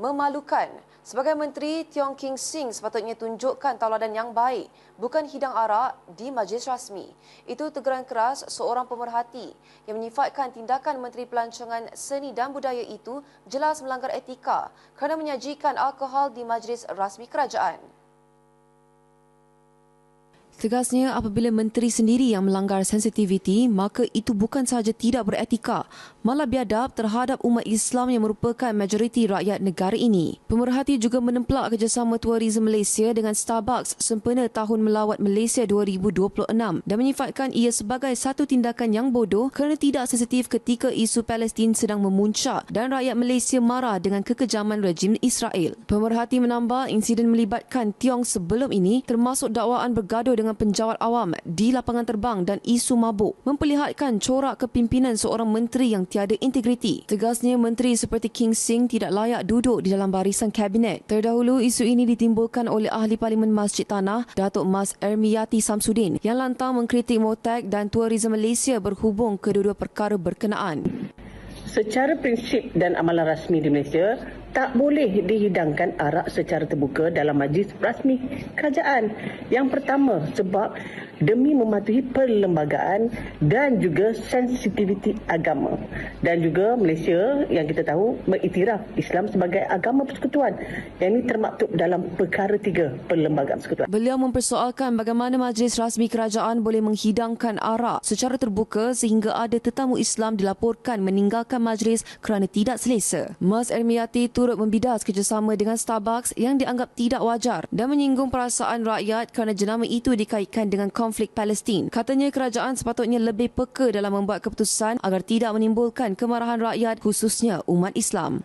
memalukan. Sebagai Menteri, Tiong King Sing sepatutnya tunjukkan tauladan yang baik, bukan hidang arak di majlis rasmi. Itu teguran keras seorang pemerhati yang menyifatkan tindakan Menteri Pelancongan Seni dan Budaya itu jelas melanggar etika kerana menyajikan alkohol di majlis rasmi kerajaan. Tegasnya apabila menteri sendiri yang melanggar sensitiviti, maka itu bukan sahaja tidak beretika, malah biadab terhadap umat Islam yang merupakan majoriti rakyat negara ini. Pemerhati juga menemplak kerjasama tourism Malaysia dengan Starbucks sempena Tahun Melawat Malaysia 2026 dan menyifatkan ia sebagai satu tindakan yang bodoh kerana tidak sensitif ketika isu Palestin sedang memuncak dan rakyat Malaysia marah dengan kekejaman rejim Israel. Pemerhati menambah insiden melibatkan Tiong sebelum ini termasuk dakwaan bergaduh dengan penjawat awam di lapangan terbang dan isu mabuk memperlihatkan corak kepimpinan seorang menteri yang tiada integriti. Tegasnya menteri seperti King Sing tidak layak duduk di dalam barisan kabinet. Terdahulu isu ini ditimbulkan oleh ahli Parlimen Masjid Tanah, Datuk Mas Ermiyati Samsudin yang lantang mengkritik Motek dan Tourism Malaysia berhubung kedua-dua perkara berkenaan. Secara prinsip dan amalan rasmi di Malaysia, tak boleh dihidangkan arak secara terbuka dalam majlis rasmi kerajaan. Yang pertama sebab demi mematuhi perlembagaan dan juga sensitiviti agama. Dan juga Malaysia yang kita tahu mengiktiraf Islam sebagai agama persekutuan. Yang ini termaktub dalam perkara tiga perlembagaan persekutuan. Beliau mempersoalkan bagaimana majlis rasmi kerajaan boleh menghidangkan arak secara terbuka sehingga ada tetamu Islam dilaporkan meninggalkan majlis kerana tidak selesa. Mas Ermiati turut membidas kerjasama dengan Starbucks yang dianggap tidak wajar dan menyinggung perasaan rakyat kerana jenama itu dikaitkan dengan konflik Palestin. Katanya kerajaan sepatutnya lebih peka dalam membuat keputusan agar tidak menimbulkan kemarahan rakyat khususnya umat Islam.